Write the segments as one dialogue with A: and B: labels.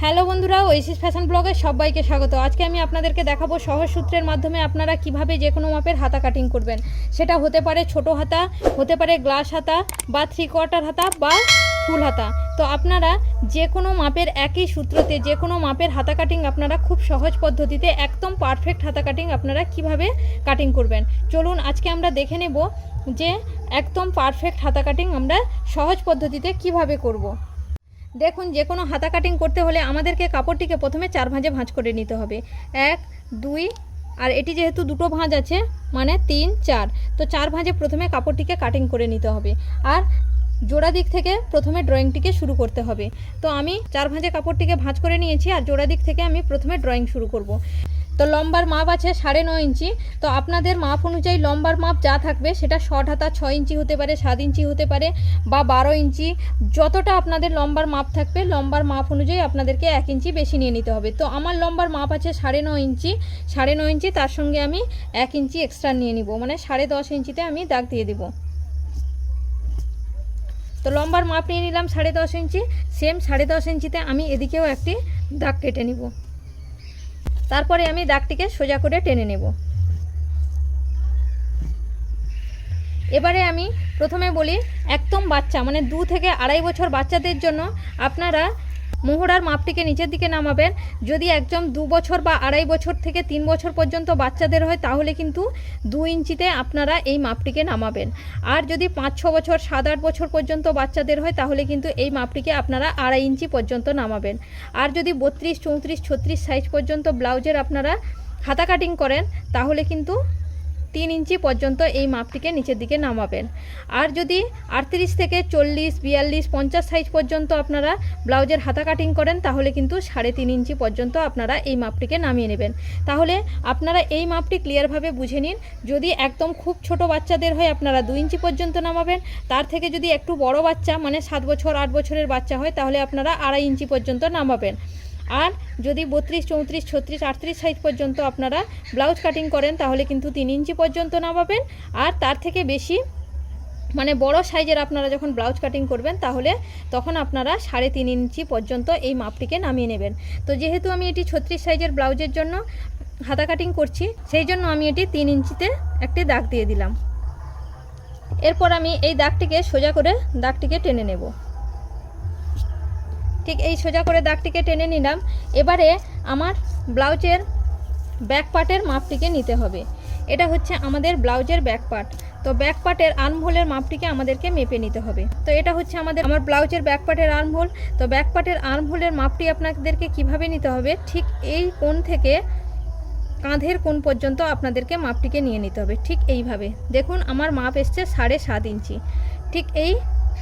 A: Hello বন্ধুরা Oasis fashion ব্লগে সবাইকে স্বাগত। আজকে আমি আপনাদেরকে দেখাবো সহজ সূত্রের মাধ্যমে আপনারা কীভাবে যে কোনো মাপের হাতা কাটিং করবেন। সেটা হতে পারে ছোট হাতা, হতে পারে গ্লাস হাতা বা থ্রি কোয়ার্টার হাতা বা ফুল হাতা। তো আপনারা যে কোনো মাপের একই সূত্রতে যে কোনো মাপের হাতা কাটিং আপনারা খুব সহজ পদ্ধতিতে একদম পারফেক্ট হাতা কাটিং আপনারা কীভাবে কাটিং করবেন। চলুন আজকে আমরা দেখে নেব যে একদম পারফেক্ট হাতা কাটিং আমরা সহজ পদ্ধতিতে কীভাবে করব। দেখুন, যে কোনো হাতা কাটিং করতে হলে আমাদেরকে কাপড়টিকে প্রথমে চার ভাঁজে ভাঁজ করে নিতে হবে। এক, দুই, আর এটি যেহেতু দুটো ভাঁজ আছে মানে তিন, চার, তো চার ভাঁজে প্রথমে কাপড়টিকে কাটিং করে নিতে হবে। আর জোড়া দিক থেকে প্রথমে ড্রয়িংটিকে শুরু করতে হবে। তো আমি চার ভাঁজে কাপড়টিকে ভাঁজ করে নিয়েছি, আর জোড়া দিক থেকে আমি প্রথমে ড্রয়িং শুরু করব। তো লম্বার মাপ আছে সাড়ে নয় ইঞ্চি। তো আপনাদের মাপ অনুযায়ী লম্বার মাপ যা থাকবে সেটা শর্ট হাতা ছয় ইঞ্চি হতে পারে, সাত ইঞ্চি হতে পারে বা বারো ইঞ্চি। যতটা আপনাদের লম্বার মাপ থাকবে, লম্বার মাপ অনুযায়ী আপনাদেরকে এক ইঞ্চি বেশি নিয়ে নিতে হবে। তো আমার লম্বার মাপ আছে সাড়ে নয় ইঞ্চি। সাড়ে নয় ইঞ্চি, তার সঙ্গে আমি এক ইঞ্চি এক্সট্রা নিয়ে নিব। মানে সাড়ে দশ ইঞ্চিতে আমি দাগ দিয়ে দিব। তো লম্বার মাপ নিয়ে নিলাম সাড়ে দশ ইঞ্চি। সেম সাড়ে দশ ইঞ্চিতে আমি এদিকেও একটি দাগ কেটে নিব। তারপরে আমি দাগটিকে সোজা করে টেনে নেব। এবারে আমি প্রথমে বলি, একদম বাচ্চা মানে দু থেকে আড়াই বছর বাচ্চাদের জন্য আপনারা মোহরার মাপটিকে নিচের দিকে নামাবেন। যদি একদম দু বছর বা আড়াই বছর থেকে তিন বছর পর্যন্ত বাচ্চাদের হয়, তাহলে কিন্তু দু ইঞ্চিতে আপনারা এই মাপটিকে নামাবেন। আর যদি পাঁচ, ছ বছর, সাত, আট বছর পর্যন্ত বাচ্চাদের হয়, তাহলে কিন্তু এই মাপটিকে আপনারা আড়াই ইঞ্চি পর্যন্ত নামাবেন। আর যদি বত্রিশ, চৌত্রিশ, ছত্রিশ সাইজ পর্যন্ত ব্লাউজের আপনারা হাতা কাটিং করেন, তাহলে কিন্তু তিন ইঞ্চি পর্যন্ত এই মাপটিকে নিচের দিকে নামাবেন। আর যদি আটত্রিশ থেকে চল্লিশ, বিয়াল্লিশ, পঞ্চাশ সাইজ পর্যন্ত আপনারা ব্লাউজের হাতা কাটিং করেন, তাহলে কিন্তু সাড়ে তিন ইঞ্চি পর্যন্ত আপনারা এই মাপটিকে নামিয়ে নেবেন। তাহলে আপনারা এই মাপটি ক্লিয়ারভাবে বুঝে নিন। যদি একদম খুব ছোট বাচ্চাদের হয়, আপনারা দু ইঞ্চি পর্যন্ত নামাবেন। তার থেকে যদি একটু বড় বাচ্চা মানে সাত বছর, আট বছরের বাচ্চা হয়, তাহলে আপনারা আড়াই ইঞ্চি পর্যন্ত নামাবেন। আর যদি বত্রিশ, চৌত্রিশ, ছত্রিশ, আটত্রিশ সাইজ পর্যন্ত আপনারা ব্লাউজ কাটিং করেন, তাহলে কিন্তু তিন ইঞ্চি পর্যন্ত নামাবেন। আর তার থেকে বেশি মানে বড় সাইজের আপনারা যখন ব্লাউজ কাটিং করবেন, তাহলে তখন আপনারা সাড়ে তিন ইঞ্চি পর্যন্ত এই মাপটিকে নামিয়ে নেবেন। তো যেহেতু আমি এটি ছত্রিশ সাইজের ব্লাউজের জন্য হাতা কাটিং করছি, সেই জন্য আমি এটি তিন ইঞ্চিতে একটি দাগ দিয়ে দিলাম। এরপর আমি এই দাগটিকে সোজা করে দাগটিকে টেনে নেব। ঠিক এই সোজা করে দাগটিকে টেনে নিলাম। এবারে আমার ব্লাউজের ব্যাক পার্টের মাপটিকে নিতে হবে। এটা হচ্ছে আমাদের ব্লাউজের ব্যাক পার্ট তো ব্যাক পার্টের আর্মহোলের মাপটিকে আমাদেরকে মেপে নিতে হবে। তো এটা হচ্ছে আমাদের আমার ব্লাউজের ব্যাক পার্টের আর্মহোল। তো ব্যাক পার্টের আর্মহোলের মাপটি আপনাদেরকে কীভাবে নিতে হবে? ঠিক এই কোণ থেকে কাঁধের কোণ পর্যন্ত আপনাদেরকে মাপটিকে নিয়ে নিতে হবে। ঠিক এইভাবে। দেখুন, আমার মাপ এসছে সাড়ে সাত ইঞ্চি। ঠিক এই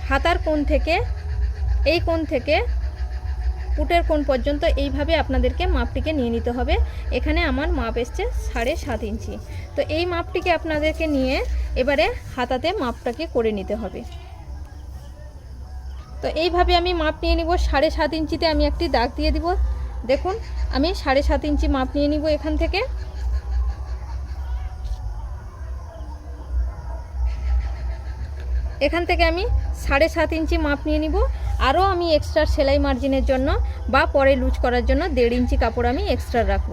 A: হাতার কোণ থেকে এই কোণ থেকে পুটের কোণ পর্যন্ত এইভাবে আপনাদেরকে মাপটিকে নিয়ে নিতে হবে। এখানে আমার মাপ এসছে সাড়ে সাত ইঞ্চি। তো এই মাপটিকে আপনাদেরকে নিয়ে এবারে হাতাতে মাপটাকে করে নিতে হবে। তো এইভাবে আমি মাপ নিয়ে নিব। সাড়ে সাত ইঞ্চিতে আমি একটি দাগ দিয়ে দিব। দেখুন, আমি সাড়ে সাত ইঞ্চি মাপ নিয়ে নিব এখান থেকে। এখান থেকে আমি সাড়ে সাত ইঞ্চি মাপ নিয়ে নিব। আরও আমি এক্সট্রা সেলাই মার্জিনের জন্য বা পরে লুজ করার জন্য দেড় ইঞ্চি কাপড় আমি এক্সট্রা রাখব।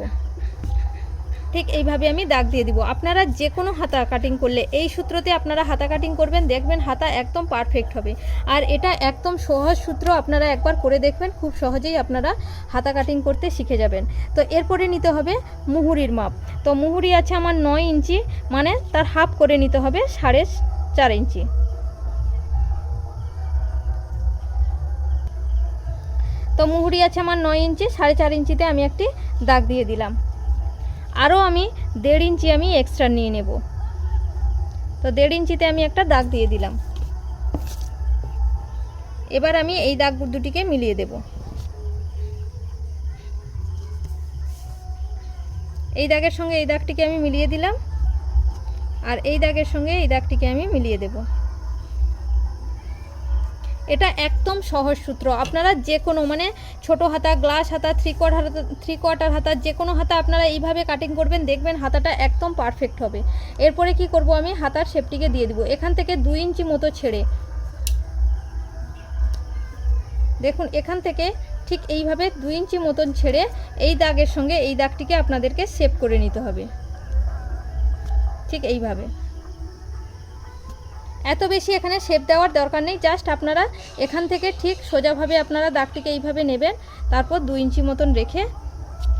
A: ঠিক এইভাবে আমি দাগ দিয়ে দিব। আপনারা যে কোনো হাতা কাটিং করলে এই সূত্রতে আপনারা হাতা কাটিং করবেন, দেখবেন হাতা একদম পারফেক্ট হবে। আর এটা একদম সহজ সূত্র আপনারা একবার করে দেখবেন, খুব সহজেই আপনারা হাতা কাটিং করতে শিখে যাবেন। তো এরপরে নিতে হবে মুহুরির মাপ। তো মুহুরি আছে আমার নয় ইঞ্চি মানে তার হাফ করে নিতে হবে সাড়ে চার ইঞ্চি। তো মুহুরি আছে আমার নয় ইঞ্চি, সাড়ে চার ইঞ্চিতে আমি একটি দাগ দিয়ে দিলাম। আরও আমি দেড় ইঞ্চি আমি এক্সট্রা নিয়ে নেব। তো দেড় ইঞ্চিতে আমি একটা দাগ দিয়ে দিলাম। এবার আমি এই দাগ দুটিকে মিলিয়ে দেব। এই দাগের সঙ্গে এই দাগটিকে আমি মিলিয়ে দিলাম। আর এই দাগের সঙ্গে এই দাগটিকে আমি মিলিয়ে দেবো। এটা একদম সহজ সূত্র। আপনারা যে কোনো মানে ছোট হাতা গ্লাস হাতা থ্রি কোয়ার্টার হাতা থ্রি কোয়ার্টার হাতা যে কোনো হাতা আপনারা এইভাবে কাটিং করবেন, দেখবেন হাতাটা একদম পারফেক্ট হবে। এরপরে কি করব আমি? হাতার শেপটিকে দিয়ে দিব। এখান থেকে দুই ইঞ্চি মতো ছেড়ে। দেখুন, এখান থেকে ঠিক এইভাবে দুই ইঞ্চি মতন ছেড়ে এই দাগের সঙ্গে এই দাগটিকে আপনাদেরকে শেপ করে নিতে হবে। ঠিক এইভাবে। এত বেশি এখানে শেপ দেওয়ার দরকার নেই জাস্ট আপনারা এখান থেকে ঠিক সোজাভাবে আপনারা দাগটিকে এইভাবে নেবেন, তারপর দু ইঞ্চি মতন রেখে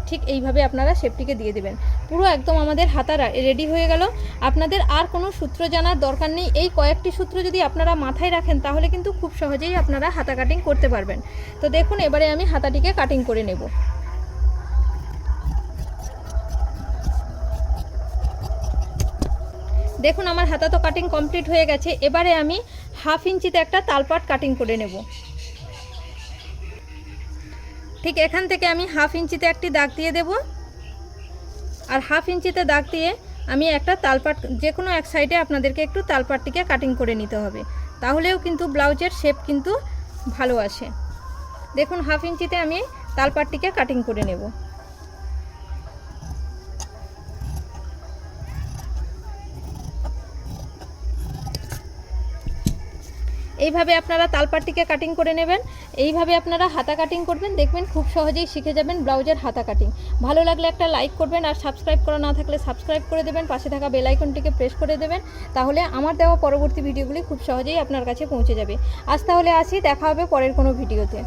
A: ঠিক এইভাবে আপনারা শেপটিকে দিয়ে দেবেন। পুরো একদম আমাদের হাতা রেডি হয়ে গেল। আপনাদের আর কোনো সূত্র জানার দরকার নেই। এই কয়েকটি সূত্র যদি আপনারা মাথায় রাখেন, তাহলে কিন্তু খুব সহজেই আপনারা হাতা কাটিং করতে পারবেন। তো দেখুন, এবারে আমি হাতাটিকে কাটিং করে নেব। দেখুন, আমার হাতা তো কাটিং কমপ্লিট হয়ে গেছে। এবারে আমি হাফ ইঞ্চিতে একটা তালপাট কাটিং করে নেব। ঠিক এখান থেকে আমি হাফ ইঞ্চিতে একটি দাগ দিয়ে দেব। আর হাফ ইঞ্চিতে দাগ দিয়ে আমি একটা তালপাট যে কোনো এক সাইডে আপনাদেরকে একটু তালপাটটিকে কাটিং করে নিতে হবে। তাহলেও কিন্তু ব্লাউজের শেপ কিন্তু ভালো আসে। দেখুন হাফ ইঞ্চিতে আমি তালপাটটিকে কাটিং করে নেব। এইভাবে আপনারা তালপাটটিকে কাটিং করে নেবেন। এইভাবে আপনারা হাতা কাটিং করবেন। দেখবেন খুব সহজেই শিখে যাবেন ব্লাউজের হাতা কাটিং ভালো লাগলে একটা লাইক করবেন আর সাবস্ক্রাইব করা না থাকলে সাবস্ক্রাইব করে দেবেন। পাশে থাকা বেল আইকনটিকে প্রেস করে দেবেন। তাহলে আমার দেওয়া পরবর্তী ভিডিওগুলি খুব সহজেই আপনার কাছে পৌঁছে যাবে। আজ তাহলে আসি, দেখা হবে পরের কোনো ভিডিওতে